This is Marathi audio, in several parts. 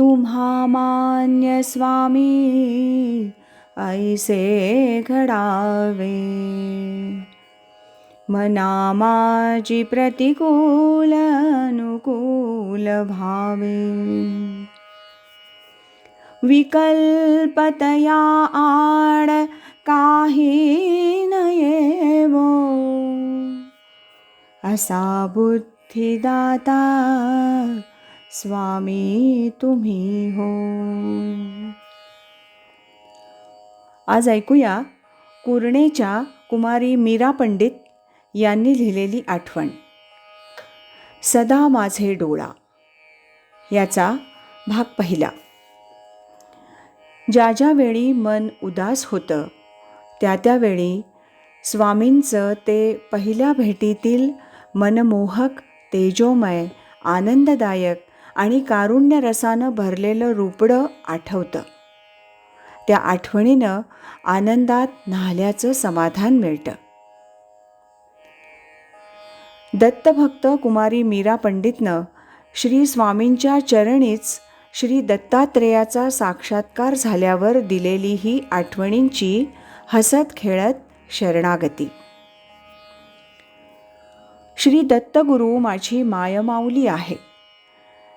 तुम्हा मान्य स्वामी ऐसे घडावे मना माझी प्रतिकूल अनुकूल भावे विकल्पतया आड काही नयेवो असा बुद्धिदाता स्वामी तुम्ही हो. आज ऐकूया कुरणेच्या कुमारी मीरा पंडित यांनी लिहिलेली आठवण. सदा माझे डोळा. याचा भाग पहिला. ज्या ज्या वेळी मन उदास होतं त्या त्यावेळी स्वामींचं ते पहिल्या भेटीतील मनमोहक तेजोमय आनंददायक आणि कारुण्य रसानं भरलेलं रुपडं आठवतं. त्या आठवणीनं आनंदात न्हाल्याचं समाधान मिळतं. दत्तभक्त कुमारी मीरा पंडितनं श्री स्वामींच्या चरणीच श्री दत्तात्रेयाचा साक्षात्कार झाल्यावर दिलेली ही आठवणींची हसत खेळत शरणागती. श्री दत्तगुरू माझी मायमाऊली आहे.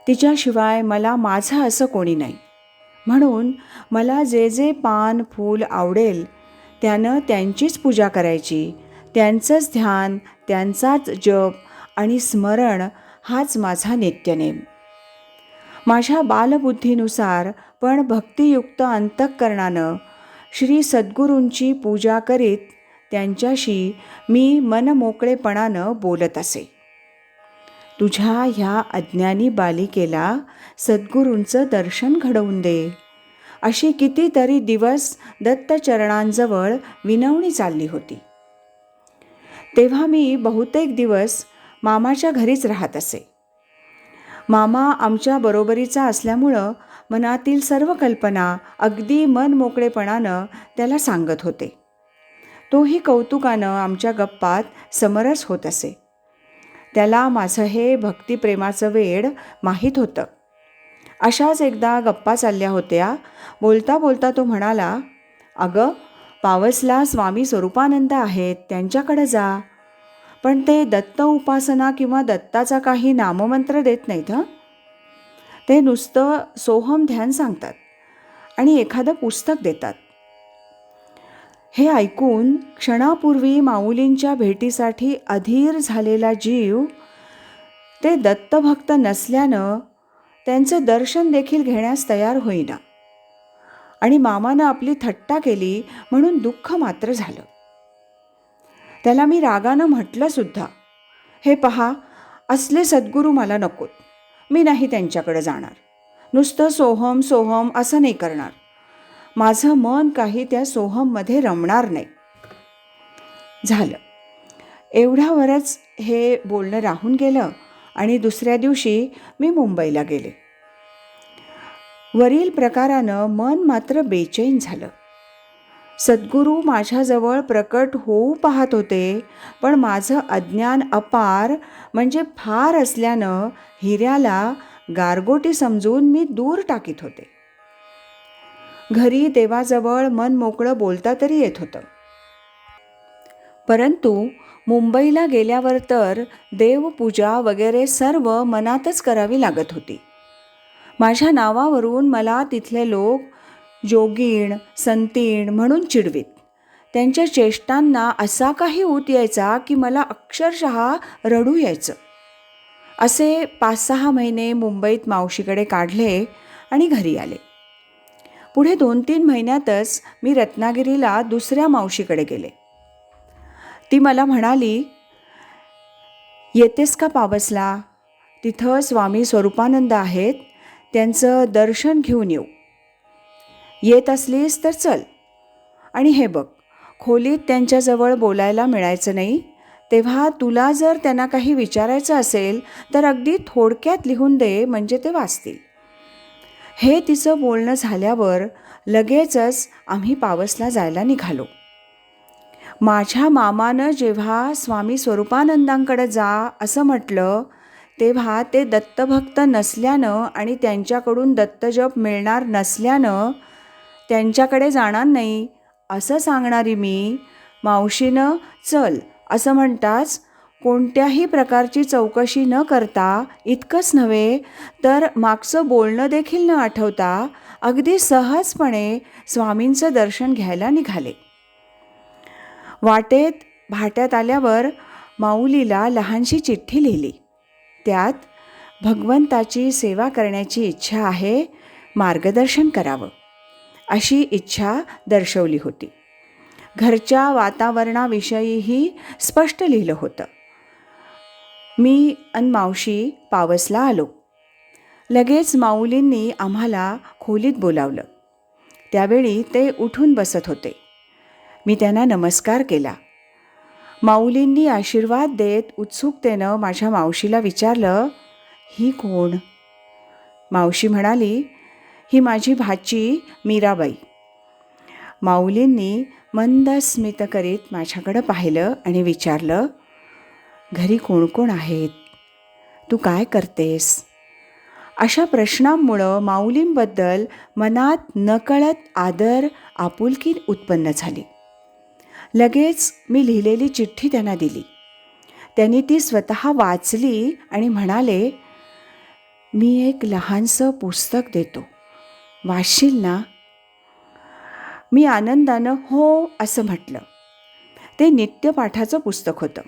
तिच्याशिवाय मला माझं असं कोणी नाही. म्हणून मला जे जे पान फूल आवडेल त्यानं त्यांचीच पूजा करायची. त्यांचंच ध्यान त्यांचाच जप आणि स्मरण हाच माझा नित्यनेम माझ्या बालबुद्धीनुसार पण भक्तियुक्त अंतःकरणानं श्री सद्गुरूंची पूजा करीत त्यांच्याशी मी मनमोकळेपणानं बोलत असे. तुझ्या ह्या अज्ञानी बालिकेला सद्गुरूंचं दर्शन घडवून दे. अशी कितीतरी दिवस दत्तचरणांजवळ विनवणी चालली होती. तेव्हा मी बहुतेक दिवस मामाच्या घरीच राहत असे. मामा आमच्या बरोबरीचा असल्यामुळं मनातील सर्व कल्पना अगदी मन मोकळेपणानं त्याला सांगत होते. तोही कौतुकानं आमच्या गप्पात समरस होत असे. त्याला माझं हे भक्तिप्रेमाचं वेड माहीत होतं. अशाच एकदा गप्पा चालल्या होत्या. बोलता बोलता तो म्हणाला अगं पावसला स्वामी स्वरूपानंद आहेत त्यांच्याकडे जा. पण ते दत्त उपासना किंवा दत्ताचा काही नाममंत्र देत नाहीत हं? ते नुसतं सोहम ध्यान सांगतात आणि एखादं पुस्तक देतात. हे ऐकून क्षणापूर्वी माऊलींच्या भेटीसाठी अधीर झालेला जीव ते दत्तभक्त नसल्यानं त्यांचं दर्शन देखील घेण्यास तयार होईना. आणि मामानं आपली थट्टा केली म्हणून दुःख मात्र झालं. त्याला मी रागानं म्हटलं सुद्धा हे पहा असले सद्गुरू मला नकोत. मी नाही त्यांच्याकडे जाणार. नुसतं सोहम सोहम असं नाही करणार. माझं मन काही त्या सोहममध्ये रमणार नाही. झालं. एवढ्यावरच हे बोलणं राहून गेलं आणि दुसऱ्या दिवशी मी मुंबईला गेले. वरील प्रकारानं मन मात्र बेचैन झालं. सद्गुरू माझ्याजवळ प्रकट होऊ पाहत होते पण माझं अज्ञान अपार म्हणजे फार असल्यानं हिऱ्याला गारगोटी समजून मी दूर टाकीत होते. घरी देवाजवळ मन मोकळं बोलता तरी येत होतं. परंतु मुंबईला गेल्यावर तर देवपूजा वगैरे सर्व मनातच करावी लागत होती. माझ्या नावावरून मला तिथले लोक जोगीण संतीण म्हणून चिडवीत. त्यांच्या चेष्टांना असा काही ऊत यायचा की मला अक्षरशः रडू यायचं. असे पाच सहा महिने मुंबईत मावशीकडे काढले आणि घरी आले. पुढे दोन तीन महिन्यातच मी रत्नागिरीला दुसऱ्या मावशीकडे गेले. ती मला म्हणाली येतेस का पावसला? तिथं स्वामी स्वरूपानंद आहेत त्यांचं दर्शन घेऊन येऊ. येत असलीस तर चल. आणि हे बघ खोलीत त्यांच्याजवळ बोलायला मिळायचं नाही तेव्हा तुला जर त्यांना काही विचारायचं असेल तर अगदी थोडक्यात लिहून दे म्हणजे ते वाचतील. हे तिचं बोलणं झाल्यावर लगेचच आम्ही पावसला जायला निघालो. माझ्या मामानं जेव्हा स्वामी स्वरूपानंदांकडे जा असं म्हटलं तेव्हा ते दत्तभक्त नसल्यानं आणि त्यांच्याकडून दत्तजप मिळणार नसल्यानं त्यांच्याकडे जाणार नाही असं सांगणारी मी मावशीनं चल असं म्हणताच कोणत्याही प्रकारची चौकशी न करता इतकंच नव्हे तर मागचं बोलणं देखील न आठवता अगदी सहजपणे स्वामींचं दर्शन घ्यायला निघाले. वाटेत भाट्यात आल्यावर माऊलीला लहानशी चिठ्ठी लिहिली. त्यात भगवंताची सेवा करण्याची इच्छा आहे मार्गदर्शन करावं अशी इच्छा दर्शवली होती. घरच्या वातावरणाविषयीही स्पष्ट लिहिलं होतं. मी अन मावशी पावसला आलो. लगेच माऊलींनी आम्हाला खोलीत बोलावलं. त्यावेळी ते उठून बसत होते. मी त्यांना नमस्कार केला. माऊलींनी आशीर्वाद देत उत्सुकतेनं माझ्या मावशीला विचारलं ही कोण? मावशी म्हणाली ही माझी भाची मीराबाई. माऊलींनी मंद स्मित करीत माझ्याकडं पाहिलं आणि विचारलं घरी कोण कोण आहेत? तू काय करतेस? अशा प्रश्नांमुळं माऊलींबद्दल मनात नकळत आदर आपुलकी उत्पन्न झाली. लगेच मी लिहिलेली चिठ्ठी त्यांना दिली. त्यांनी ती स्वतः वाचली आणि म्हणाले मी एक लहानसं पुस्तक देतो. वाचशील ना? मी आनंदानं हो असं म्हटलं. ते नित्यपाठाचं पुस्तक होतं.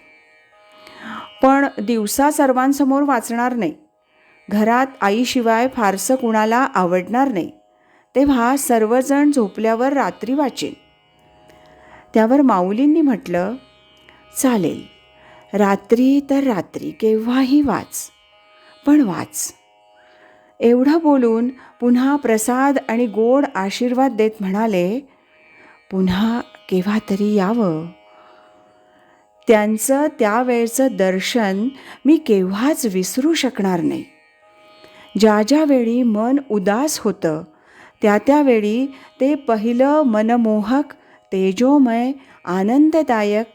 पण दिवसा सर्वांसमोर वाचणार नाही. घरात आईशिवाय फारसं कुणाला आवडणार नाही. तेव्हा सर्वजण झोपल्यावर रात्री वाचेन त्यावर माऊलींनी म्हटलं चालेल. रात्री तर रात्री केव्हाही वाच पण वाच. एवढं बोलून पुन्हा प्रसाद आणि गोड आशीर्वाद देत म्हणाले पुन्हा केव्हा तरी यावं. त्यांचं त्यावेळचं दर्शन मी केव्हाच विसरू शकणार नाही. ज्या ज्यावेळी मन उदास होतं त्या त्यावेळी ते पहिलं मनमोहक तेजोमय आनंददायक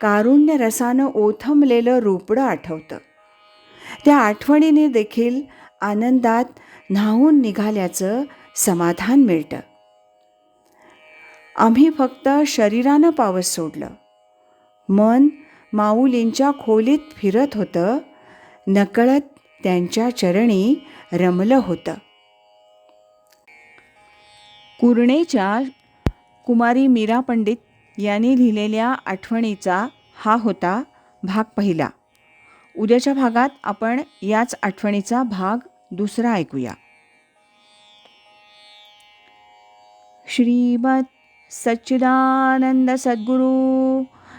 कारुण्य रसानं ओथंबलेलं रूपडं आठवतं. त्या आठवणीने देखील आनंदात न्हावून निघाल्याचं समाधान मिळतं. आम्ही फक्त शरीरानं पावस सोडलं. मन माऊलींच्या खोलीत फिरत होतं. नकळत त्यांच्या चरणी रमलं होतं. कुरणेच्या कुमारी मीरा पंडित यांनी लिहिलेल्या आठवणीचा हा होता भाग पहिला. उद्याच्या भागात आपण याच आठवणीचा भाग दुसरा ऐकूया. श्रीमद सच्चिदानंद सद्गुरू